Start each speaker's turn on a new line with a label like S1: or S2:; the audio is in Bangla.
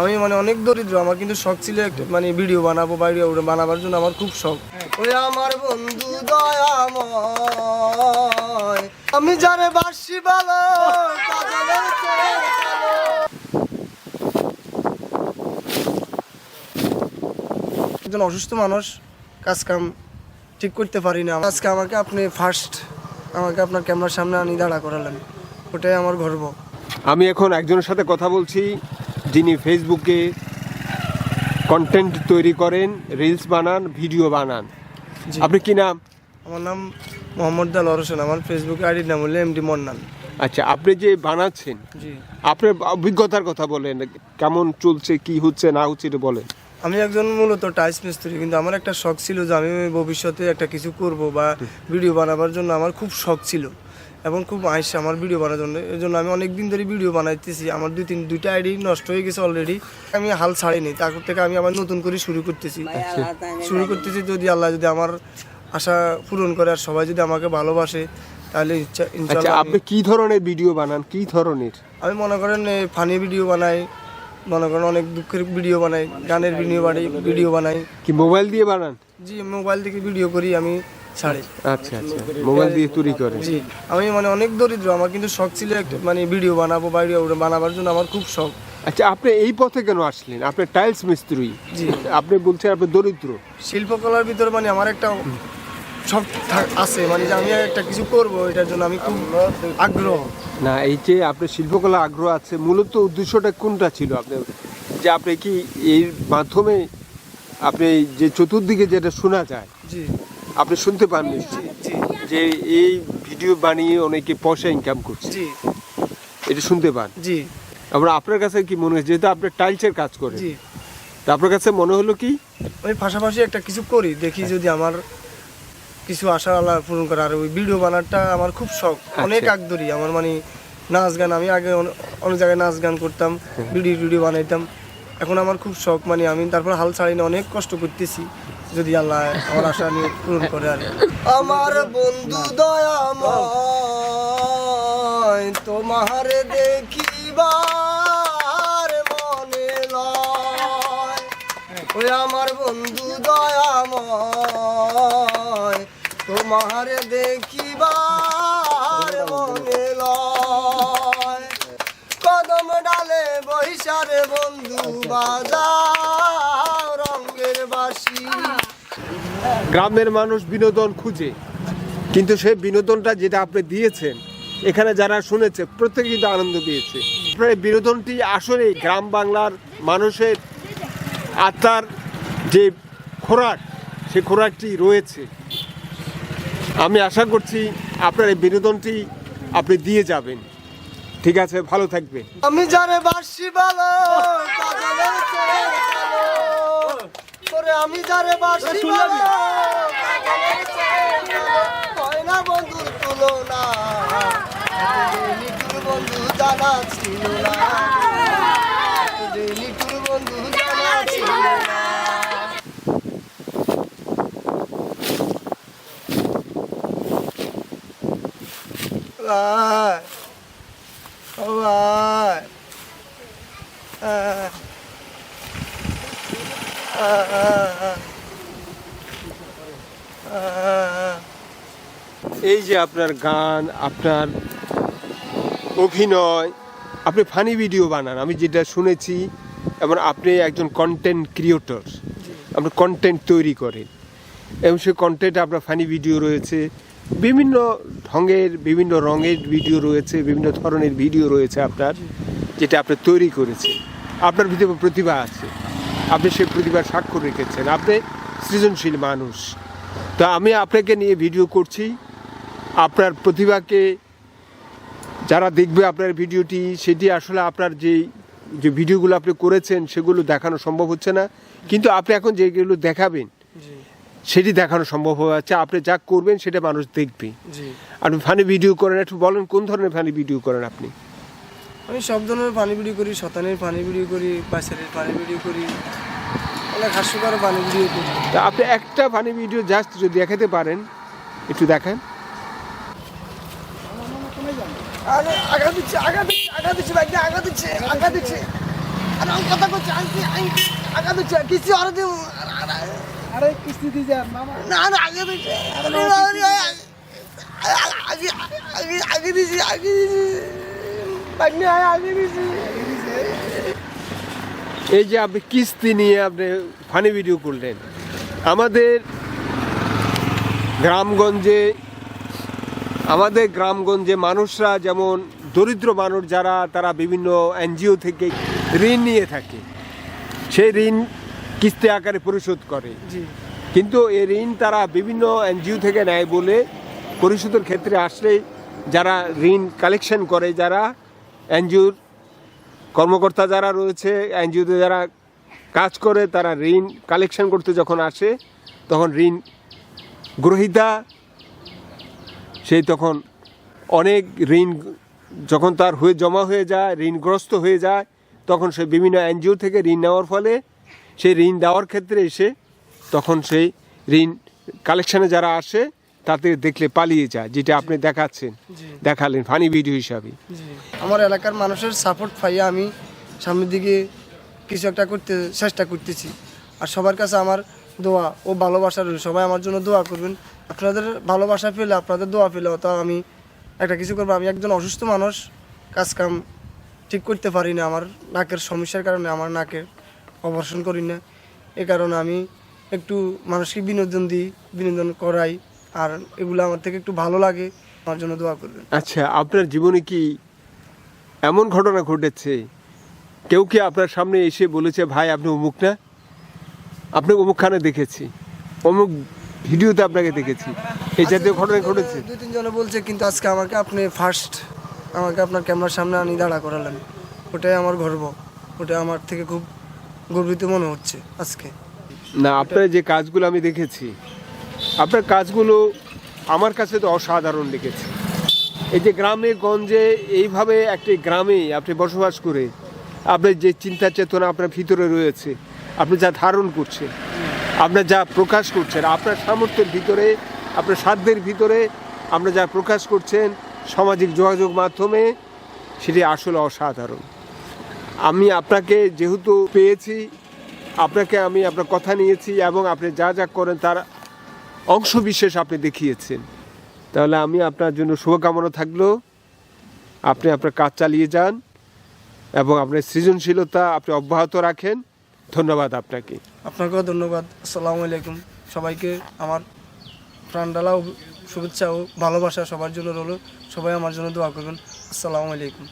S1: আমি মানে অনেক দরিদ্র, আমার কিন্তু শখ ছিল একটা মানে ভিডিও বানাবো ভিডিও বানাবার জন্য আমার খুব শখ। ওই আমার বন্ধু দয়াময়, আমি জানে বাসি ভালো। একজন অসুস্থ মানুষ কাজ কাম ঠিক করতে পারি না। আজকে আমাকে আপনি ফার্স্ট আমাকে আপনার ক্যামেরার সামনে আনি, দাঁড়া করালেন। ওটাই আমার গর্ব।
S2: আমি এখন একজনের সাথে কথা বলছি। যিনি ফেসবুকে কন্টেন্ট তৈরি করেন রিলস বানান ভিডিও বানান। আপনি কি নাম?
S1: আমার নাম মোহাম্মদ দাল হোসেন। আমার ফেসবুক আইডির নাম হলো এমডি মন্নান
S2: আচ্ছা আপনি যে বানাচ্ছেন আপনার অভিজ্ঞতার কথা বলেন কেমন চলছে কি হচ্ছে না হচ্ছে এটা বলেন।
S1: আমি একজন মূলত টাইস মিস্ত্রি কিন্তু আমার একটা শখ ছিল যে আমি ভবিষ্যতে একটা কিছু করব বা ভিডিও বানাবার জন্য। আমার খুব শখ ছিল। এবং খুব আইসে আমার ভিডিও বানানোর জন্য। এর জন্য আমি অনেক দিন ধরে ভিডিও বানাইতেছি। আমার দুই তিন দুইটা আইডি নষ্ট হয়ে গেছে অলরেডি আমি হাল ছাড়িনি। তারপর থেকে আমি আবার নতুন করে শুরু করতেছি। শুরু করতেছি যদি আল্লাহ যদি আমার আশা পূরণ করে আর সবাই যদি আমাকে ভালোবাসে তাহলে ইচ্ছা
S2: আচ্ছা আপনি কি ধরনের ভিডিও বানান? কি ধরনের?
S1: আমি মনে করেন ফানি ভিডিও বানাই। মনে করেন অনেক দুঃখের ভিডিও বানাই। গানের ভিডিও বানাই ভিডিও বানাই।
S2: কি মোবাইল দিয়ে বানান?
S1: জি মোবাইল থেকে ভিডিও করি আমি। ছাড়ি
S2: আচ্ছা আচ্ছা। মোবাইল দিয়ে তৈরি করেন
S1: জি। আমি মানে অনেক দরিদ্র আমার কিন্তু শখ ছিল একটা মানে ভিডিও বানাবো ভিডিও বানাবার জন্য আমার খুব শখ।
S2: আচ্ছা আপনি এই পথে কেন আসলেন? আপনি টাইলস মিস্ত্রি।
S1: জি।
S2: আপনি বলছেন আপনি দরিদ্র।
S1: শিল্পকলার ভিতরে মানে আমার একটা শখ আছে মানে যে আমি একটা কিছু করব এটার জন্য আমি খুব আগ্রহ।
S2: না এই যে আপনার শিল্পকলা আগ্রহ আছে মূলত উদ্দেশ্যটা কোনটা ছিল আপনার? যে আপনি কি এর মাধ্যমে আপনি যে চতুর্দিকে যেটা শোনা যায়
S1: জি।
S2: আপনি শুনতে পান নিশ্চয়ই যে এই ভিডিও বানিয়ে অনেকে পয়সা ইনকাম করছে।
S1: জি।
S2: এটা শুনতে পান?
S1: জি।
S2: আবার আপনার কাছে কি মনে হয় যেহেতু আপনি টাইলসের কাজ করেন।
S1: জি।
S2: তা আপনার কাছে মনে হলো কি?
S1: আমি পাশাপাশি একটা কিছু করি দেখি যদি আমার কিছু আশা আল্লাহ পূরণ করে। আর ওই ভিডিও বানারটা আমার খুব শখ। অনেক আগ্রহী। আমার মানে নাচ গান আমি আগে অনে- অনেক জায়গায় নাচ গান করতাম ভিডিও ভিডিও বানাইতাম। এখন আমার খুব শখ মানে আমি তারপর হাল ছাড়ি না অনেক কষ্ট করতেছি। যদি আল্লাহ আমার আশা নিয়ে পূরণ করে আর আমার বন্ধু দয়াময়, তোমার দেখিবার মনে লয়। ওই আমার বন্ধু দয়াময়, তোমার দেখিবার মনে লয়। কদম ডালে বৈশারে বন্ধু বাজাও রঙ্গের বাসি
S2: গ্রামের মানুষ বিনোদন খুঁজে। কিন্তু সেই বিনোদনটা যেটা আপনি দিয়েছেন এখানে যারা শুনেছে প্রত্যেকে কিন্তু আনন্দ পেয়েছে। আপনার এই বিনোদনটি আসলে গ্রাম বাংলার মানুষের আত্মার যে খোরাক সে খোরাকটি রয়েছে। আমি আশা করছি আপনার এই বিনোদনটি আপনি দিয়ে যাবেন। ঠিক আছে ভালো থাকবেন।
S1: আমি জানে বাসি ভালো ভালো। করে আমি জানে বাসি ভালো কাজলের চেয়ে ভালো। হয় না বন্ধুর তুলনা এতদিন নিঠুর বন্ধু জানা ছিল না এতদিন নিঠুর বন্ধু জানা ছিল না ভাই ও ভাই আহ, আহ, আহ, আহ।
S2: এই যে আপনার গান, আপনার অভিনয়, আপনি ফানি ভিডিও বানান। আমি যেটা শুনেছি, এবং আপনি একজন কন্টেন্ট ক্রিয়েটর আপনি কন্টেন্ট তৈরি করেন। এবং সেই কন্টেন্ট আপনার ফানি ভিডিও রয়েছে, বিভিন্ন ঢঙ্গের বিভিন্ন রঙের ভিডিও রয়েছে, বিভিন্ন ধরনের ভিডিও রয়েছে আপনার, যেটা আপনি তৈরি করেছেন। আপনার ভিতরে প্রতিভা আছে? আপনি সেই প্রতিভার স্বাক্ষর রেখেছেন। আপনি সৃজনশীল মানুষ। তো আমি আপনাকে নিয়ে ভিডিও করছি। আপনার প্রতিভাকে যারা দেখবে আপনার ভিডিওটি সেটি আসলে আপনার যে যে ভিডিওগুলো আপনি করেছেন সেগুলো দেখানো সম্ভব হচ্ছে না। কিন্তু আপনি এখন যেগুলো দেখাবেন সেটি দেখানো সম্ভব হয়ে যাচ্ছে। আপনি যা করবেন সেটা মানুষ দেখবে। আপনি ফানি ভিডিও করেন একটু বলেন কোন ধরনের ফানি ভিডিও করেন আপনি?
S1: আমি সব ধরনের পানি ভিডিও করি শতানের পানি ভিডিও করি পাশের পানি ভিডিও করি অনেক হাস্যকর পানি ভিডিও করি।
S2: তা আপনি একটা পানি ভিডিও জাস্ট যদি দেখাতে পারেন একটু দেখান।
S1: আরে আগা দিচ্ছে আগা দিচ্ছে আগা দিচ্ছে আগা দিচ্ছে আগা দিচ্ছে। আরে আমি কথা করছি আমি আমি আগে তো কিছু আরও দিব
S3: আরে কিস্তি দিয়ে যান মামা।
S1: না না আগে দিছি আগে আগে আগে দিছি আগে দিছি।
S2: এই যে আপনি কিস্তি নিয়ে আপনি ফানি ভিডিও করলেন। আমাদের গ্রামগঞ্জে আমাদের গ্রামগঞ্জে মানুষরা যেমন দরিদ্র মানুষ যারা তারা বিভিন্ন এনজিও থেকে ঋণ নিয়ে থাকে। সেই ঋণ কিস্তি আকারে পরিশোধ করে। কিন্তু এই ঋণ তারা বিভিন্ন এনজিও থেকে নেয় বলে পরিশোধের ক্ষেত্রে আসলে যারা ঋণ কালেকশন করে যারা এনজিওর কর্মকর্তা যারা রয়েছে, এনজিওতে যারা কাজ করে, তারা ঋণ কালেকশন করতে যখন আসে, তখন ঋণ গ্রহিতা, সেই তখন অনেক ঋণ যখন তার হয়ে জমা হয়ে যায়, ঋণগ্রস্ত হয়ে যায়, তখন সে বিভিন্ন এনজিও থেকে ঋণ নেওয়ার ফলে সেই ঋণ দেওয়ার ক্ষেত্রে এসে তখন সেই ঋণ কালেকশানে যারা আসে তাতে দেখলে পালিয়ে যায় যেটা আপনি দেখাচ্ছেন দেখালেন ফানি ভিডিও হিসাবে।
S1: আমার এলাকার মানুষের সাপোর্ট পাইয়া আমি সামনের দিকে কিছু একটা করতে চেষ্টা করতেছি। আর সবার কাছে আমার দোয়া ও ভালোবাসা রইল। সবাই আমার জন্য দোয়া করবেন। আপনাদের ভালোবাসা পেলে আপনাদের দোয়া পেলে অত আমি একটা কিছু করব আমি একজন অসুস্থ মানুষ কাজ কাম ঠিক করতে পারি না। আমার নাকের সমস্যার কারণে আমার নাকে অপারেশন করি না। এ কারণে আমি একটু মানুষকে বিনোদন দিই বিনোদন করাই। আর এগুলো আমার থেকে একটু ভালো লাগে আমার জন্য দোয়া করবেন।
S2: আচ্ছা আপনার জীবনে কি এমন ঘটনা ঘটেছে? কেউ কি আপনার সামনে এসে বলেছে ভাই আপনি অমুক না? আপনি অমুকখানে দেখেছি। অমুক ভিডিওতে আপনাকে দেখেছি। এই জাতীয় ঘটনা ঘটেছে?
S1: দুই তিনজনে বলছে কিন্তু আজকে আমাকে আপনি ফার্স্ট আমাকে আপনার ক্যামেরার সামনে আনি দাঁড়া করালেন। ওটাই আমার গর্ব। ওটা আমার থেকে খুব গর্বিত মনে হচ্ছে আজকে।
S2: না আপনার যে কাজগুলো আমি দেখেছি আপনার কাজগুলো আমার কাছে তো অসাধারণ লেগেছে এই যে গ্রামে, গঞ্জে, এইভাবে একটি গ্রামে আপনি বসবাস করে আপনার যে চিন্তা চেতনা আপনার ভিতরে রয়েছে, আপনি যা ধারণ করছেন, আপনার যা প্রকাশ করছেন, আপনার সামর্থ্যের ভিতরে, আপনার সাধ্যের ভিতরে আপনার যা প্রকাশ করছেন সামাজিক যোগাযোগ মাধ্যমে, সেটি আসলে অসাধারণ। আমি আপনাকে যেহেতু পেয়েছি, আপনাকে আমি আপনার কথা নিয়েছি এবং আপনি যা যা করেন তার অংশ বিশেষ আপনি দেখিয়েছেন। তাহলে আমি আপনার জন্য শুভকামনা থাকল। আপনি আপনার কাজ চালিয়ে যান এবং আপনার সৃজনশীলতা আপনি অব্যাহত রাখেন। ধন্যবাদ আপনাকে।
S1: আপনাকেও ধন্যবাদ। আসসালামু আলাইকুম। সবাইকে আমার প্রাণডালা শুভেচ্ছা ও ভালোবাসা সবার জন্য রইল। সবাই আমার জন্য দোয়া করবেন। আসসালামু আলাইকুম।